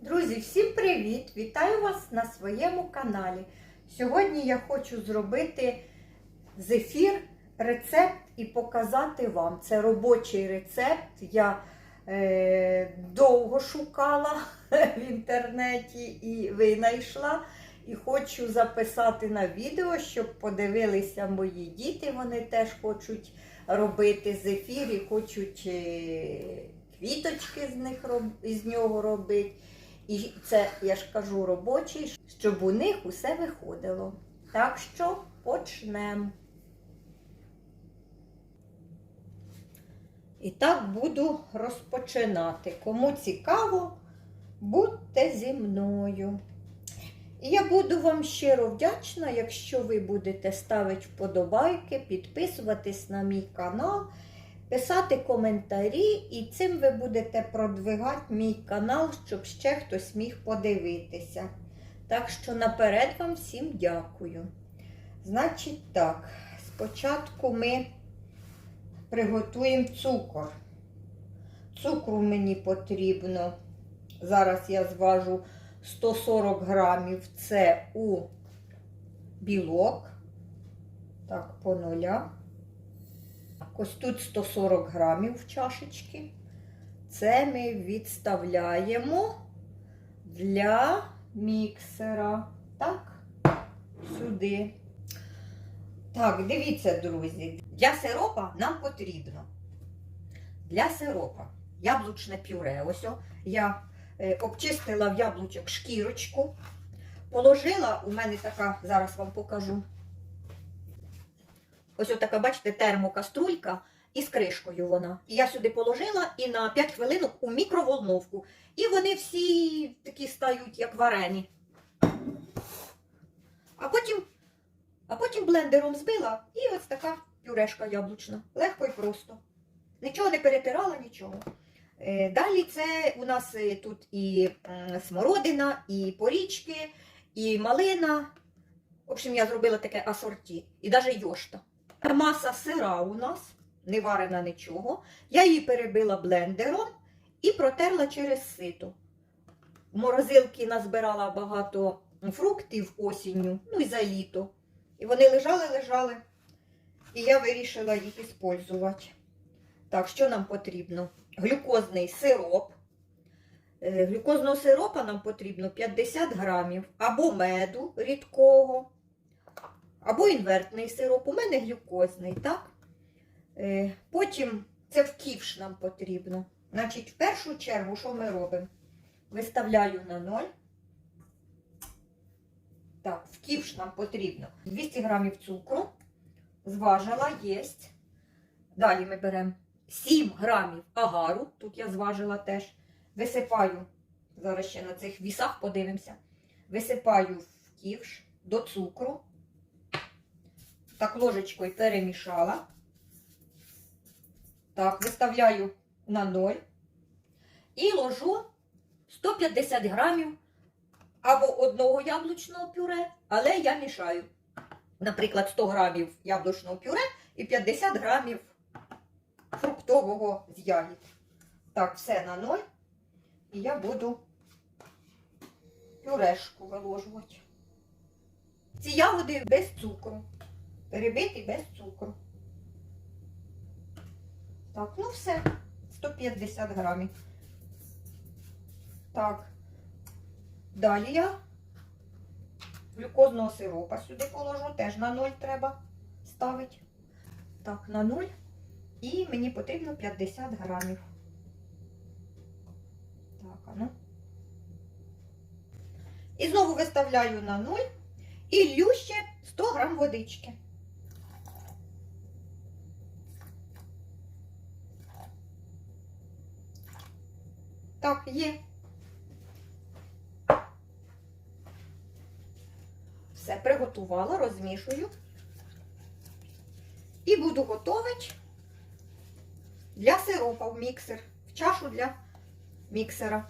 Друзі, всім привіт! Вітаю вас на своєму каналі. Сьогодні я хочу зробити зефір, рецепт і показати вам. Це робочий рецепт. Я е, довго шукала в інтернеті і винайшла. І хочу записати на відео, щоб подивилися мої діти. Вони теж хочуть робити зефір і хочуть е, квіточки з них із нього робити. І це, я ж кажу, робочий, щоб у них усе виходило. Так що почнемо. І так буду розпочинати. Кому цікаво, будьте зі мною. І я буду вам щиро вдячна, якщо ви будете ставити вподобайки, підписуватись на мій канал, писати коментарі, і цим ви будете продвигати мій канал, щоб ще хтось міг подивитися. Так що наперед вам всім дякую. Значить так, спочатку ми приготуємо цукор. Цукру мені потрібно. Зараз я зважу 140 грамів. Це у білок. Так, по нуля. Ось тут 140 грамів чашечки. Це ми відставляємо для міксера. Так, сюди. Так, дивіться, друзі. Для сиропа нам потрібно. Для сиропа яблучне пюре. Ось о, я е, обчистила в яблучок шкірочку. Положила, у мене така, зараз вам покажу. Ось така, бачите, термокаструлька із кришкою вона. І я сюди положила і на 5 хвилинок у мікроволновку. І вони всі такі стають, як варені. А потім, а потім блендером збила і ось така пюрешка яблучна. Легко і просто. Нічого не перетирала, нічого. Е, Далі це у нас е, тут і смородина, і порічки, і малина. В общем, я зробила таке асорті. І навіть йошта. Маса сира у нас, не варена нічого. Я її перебила блендером і протерла через сито. В морозилки назбирала багато фруктів осінню, ну і за літо. І вони лежали, лежали. І я вирішила їх іспользувати. Так, що нам потрібно? Глюкозний сироп. Е, Глюкозного сиропа нам потрібно 50 грамів або меду рідкого, або інвертний сироп. У мене глюкозний, так? Е, Потім це в ківш нам потрібно. Значить, в першу чергу, що ми робимо? Виставляю на 0. Так, в ківш нам потрібно 200 грамів цукру. Зважила, єсть. Далі ми беремо 7 грамів агару. Тут я зважила теж. Висипаю, зараз ще на цих вісах подивимося. Висипаю в ківш до цукру. Так, ложечкою перемішала. Так, виставляю на 0. І ложу 150 грамів або одного яблучного пюре, але я мішаю. Наприклад, 100 грамів яблучного пюре і 50 грамів фруктового з ягід. Так, все на 0. І я буду пюрешку виложувати. Ці ягоди без цукру. Перебиті без цукру. Так, ну все. 150 грамів. Так. Далі я глюкозного сиропа сюди положу. Теж на 0 треба ставити. Так, на 0. І мені потрібно 50 грамів. Так, а ну. І знову виставляю на 0 і лью ще 100 грам водички. Так, є. Все, приготувала, розмішую. І буду готувати для сиропа в міксер, в чашу для міксера.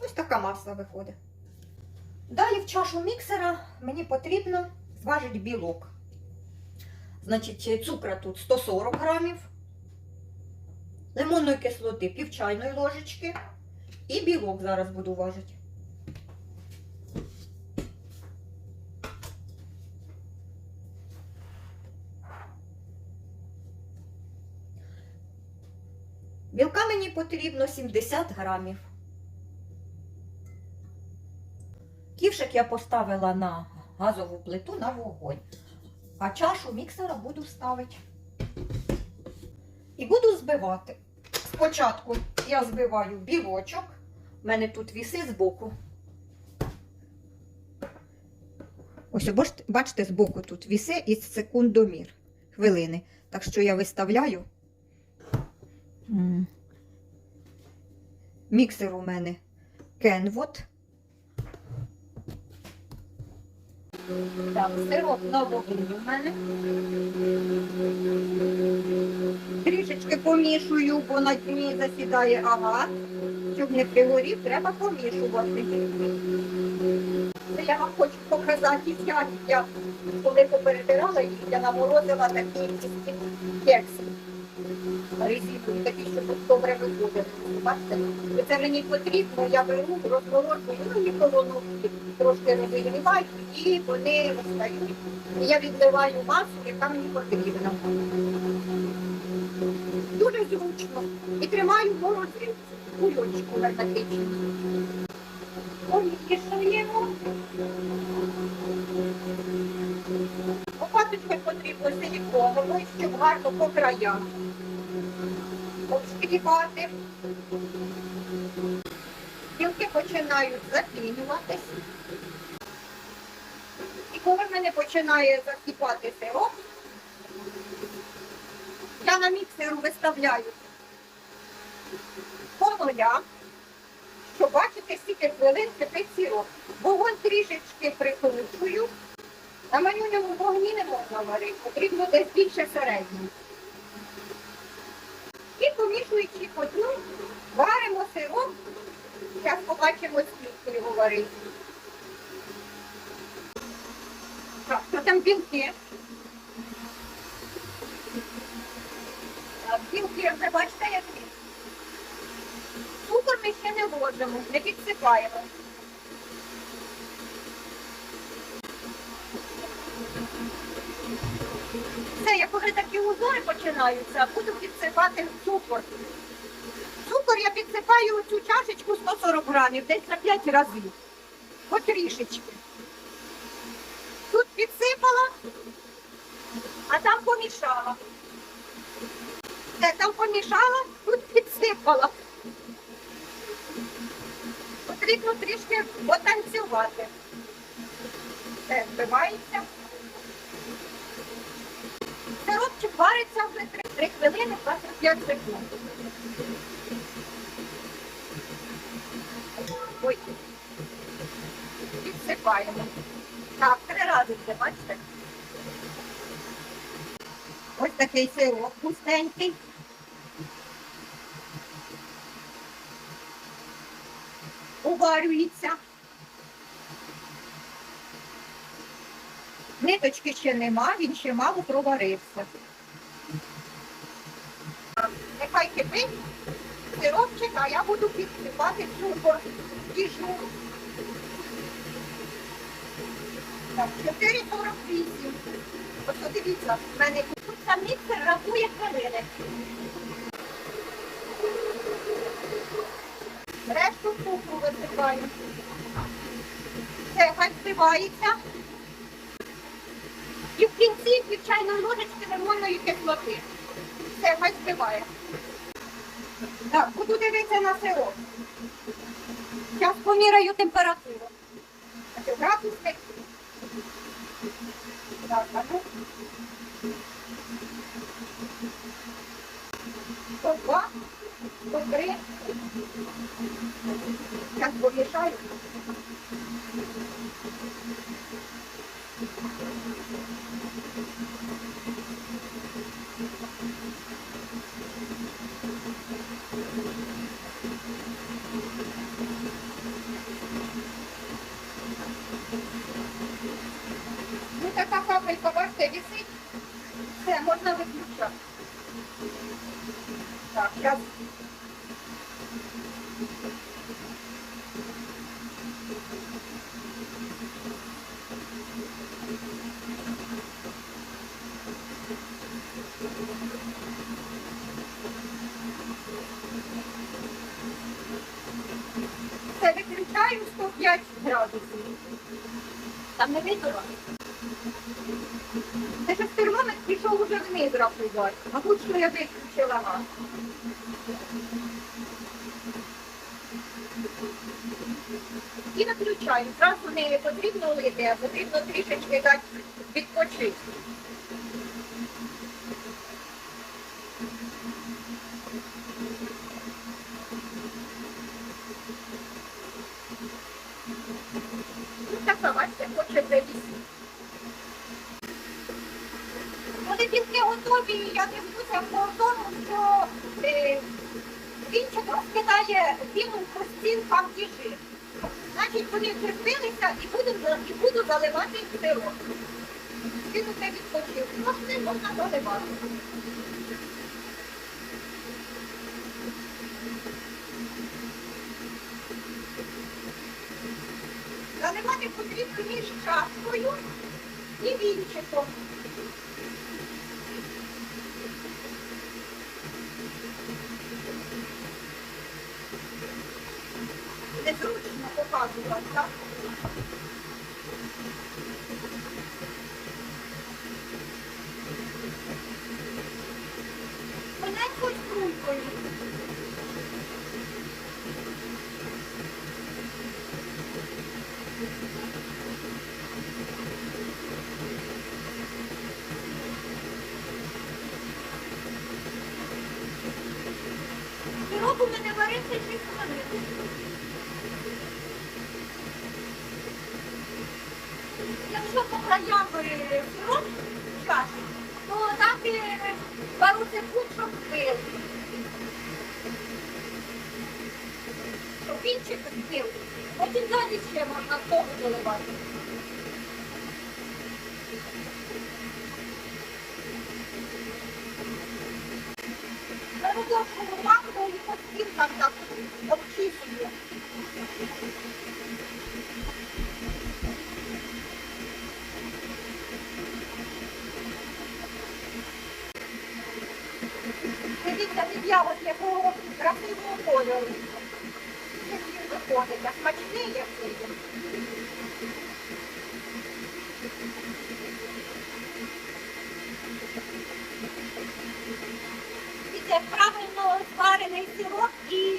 Ось така маса виходить. Далі в чашу міксера мені потрібно зважити білок. Значить, цукра тут 140 грамів, лимонної кислоти пів чайної ложечки і білок зараз буду важити. Білка мені потрібно 70 грамів. Ківшик я поставила на газову плиту на вогонь, а чашу міксера буду ставити. І буду збивати. Спочатку я збиваю білочок. У мене тут віси збоку. Ось бачите, бачите, збоку тут віси і секундомір хвилини. Так що я виставляю. Міксер у мене Kenwood. Так, сироп вогні у мене. Трішечки помішую, бо на дні засідає агат. Щоб не пригорів, треба помішувати. Це я вам хочу показати як я коли поперетирала їх, я наморозила такі кекси. Резинку, такі, щоб добре виходили. Бачите? Це мені потрібно, я беру, розморожую, ну і колону трошки розігріваю, і вони розстають. І я відливаю масу, яка мені потрібна. Дуже зручно. І тримаю в морозилці, кульочку герметичну. Помішуємо. Лопаточкою потрібно силіконовою, щоб гарно по краях обшкрібати. Білки починають запінюватись. І коли в мене починає закипати сироп, я на міксеру виставляю по нулям, щоб бачити, скільки хвилин кипить сироп. Вогонь трішечки прикручую. На малюному вогні не можна варити, потрібно десь більше середнього. Помішуючи одну, варимо сироп. Зараз побачимо, скільки його варити. Так, що там білки? Так, білки вже бачите, які. Цукор ми ще не ложимо, не підсипаємо. Все, як уже такі узори починаються, буду підсипати цукор. Цукор я підсипаю цю чашечку 140 грамів, десь на 5 разів. Потрішечки. Тут підсипала, а там помішала. Де там помішала, тут підсипала. Потрібно трішки потанцювати. Все, збивається. Сиропчик вариться вже 3, 3 хвилини 25 секунд. Ой. Підсипаємо. Так, три рази це, бачите? Ось такий сироп густенький. Уварюється. Ниточки ще нема, він ще мало проварився. Нехай кипить сиропчик, а я буду підсипати цукор діжу. Так, 4,48. Ось подивіться, в мене тут там міксер рахує хвилини. Решту цукру висипаю. Все, хай збивається. Кінці пів чайної ложечки лимонної кислоти. Все, хай збиває. Так, буду дивитися на сироп. Зараз поміряю температуру. Значить, градуси. Так, а ну. 102, 103. Зараз помішаю. Ну така капелька, бачите, висить. Все, можна виключати. Так, зараз Це виключаю 105. Там не видно вас? Це ж термометр пішов уже вниз рахувати. Мабуть, що я виключила газ. І виключаю. Зразу не потрібно лити, а потрібно трішечки дати відпочити. Ну, така бачите. Вони тільки готові, я дивлюся по тому, що е, вінчик розкидає білу там діжи. Значить, вони терпилися і буду, і буду заливати сироп. Він усе відпочив. Не можна заливати. Заливати потрібно між чашкою і вінчиком. Незручно показувати, так? У мене варився 6 хвилин. Якщо по краям е, сироп чаші, то дати пару секунд, щоб збив. Щоб вінчик збив. Потім далі ще можна того доливати. На робочому банку і по стінках так обчислює. Дивіться, я от якого красивого кольору. Як він виходить, а смачний який. Дивіться, правильно зварений сироп і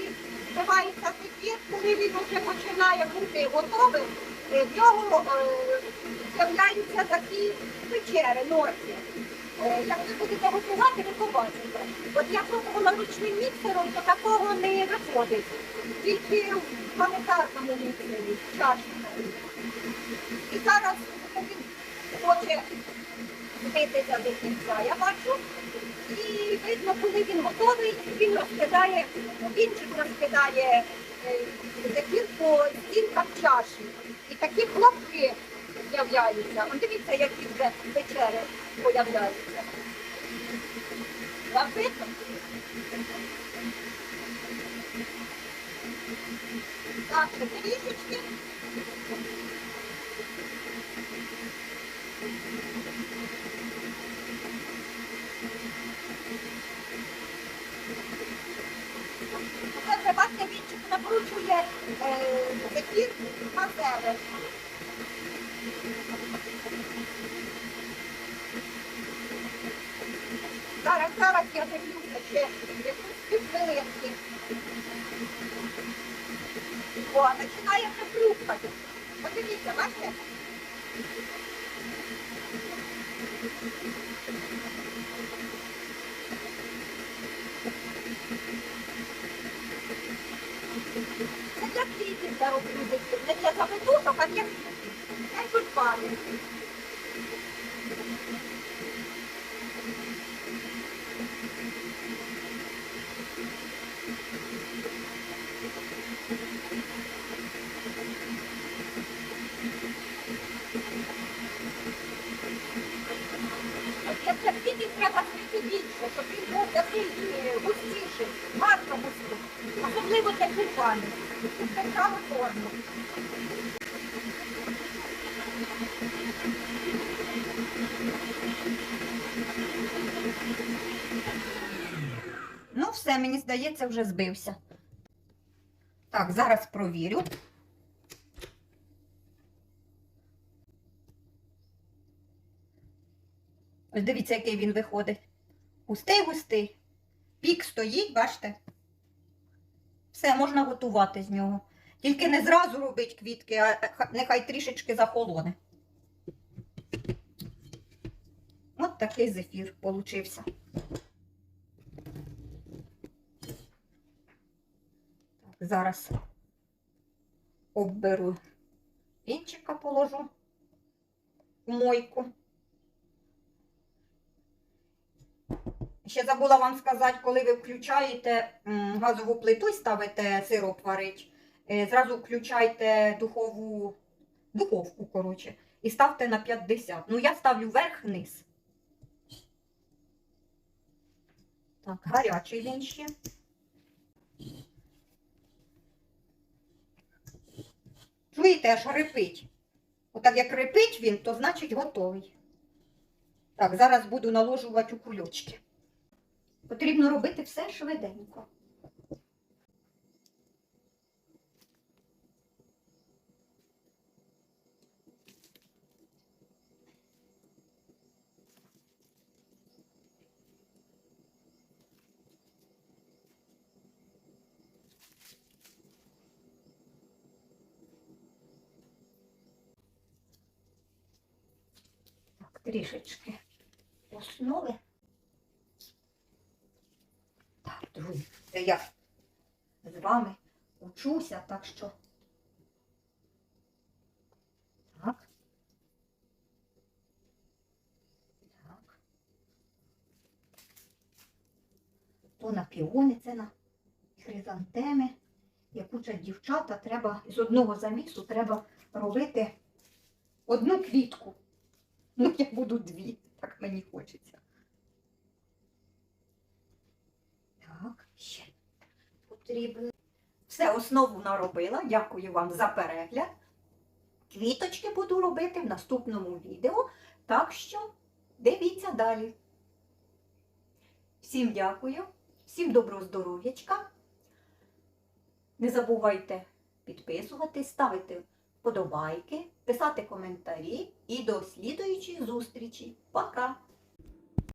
вбивається кефір, коли він вже починає бути готовим, е, в нього е, з'являються такі печери, норки. Е, Як ви будете готувати, ви побачите. От я пробувала ручним міксером, то такого не виходить. Тільки в планетарному міксері, чашкою. І зараз він хоче збитися до кінця. Я бачу. Видно, коли він готовий, він розкидає, вінчик розкидає е, зефір по стінках чаші. І такі хлопки з'являються. От дивіться, які вже печери появляються. Вам видно? Так, трішечки. Вже бачите, вінчик накручує е, зефір на себе. Зараз, зараз я дивлюся ще якусь півхвилинки. О, починає вже плюхати. Подивіться, бачите? Це для квітів я роблю зефір, не для завитушок, а для квітів. Я й тут палю. Для квітів треба трохи більше, щоб він був такий е, густіший, гарно густий. Особливо Зробили ось таку пані. Держали форму. Ну, все, мені здається, вже збився. Так, зараз провірю. Ось дивіться, який він виходить. Густий, густий. Пік стоїть, бачите? Все, можна готувати з нього. Тільки не зразу робить квітки, а нехай трішечки захолоне. От такий зефір получився. Зараз обберу вінчика положу в мойку. Ще забула вам сказати, коли ви включаєте газову плиту і ставите сироп варить, е, зразу включайте духову духовку, коротше, і ставте на 50. Ну, я ставлю вверх-вниз. Так, гарячий він ще. Чуєте, теж репить. Отак як репить він, то значить готовий. Так, зараз буду наложувати у кульочки. Потрібно робити все швиденько. Трішечки основи. Так, друзі, це я з вами учуся, так що. Так. Так. То на піони, це на хризантеми. Як учать дівчата, треба з одного замісу треба робити одну квітку. Ну, я буду дві, так мені хочеться. Так, ще потрібно. Все, основу наробила. Дякую вам за перегляд. Квіточки буду робити в наступному відео. Так що дивіться далі. Всім дякую, всім доброго здоров'ячка. Не забувайте підписуватись, ставити вподобайки, писати коментарі і до слідуючої зустрічі. Пока!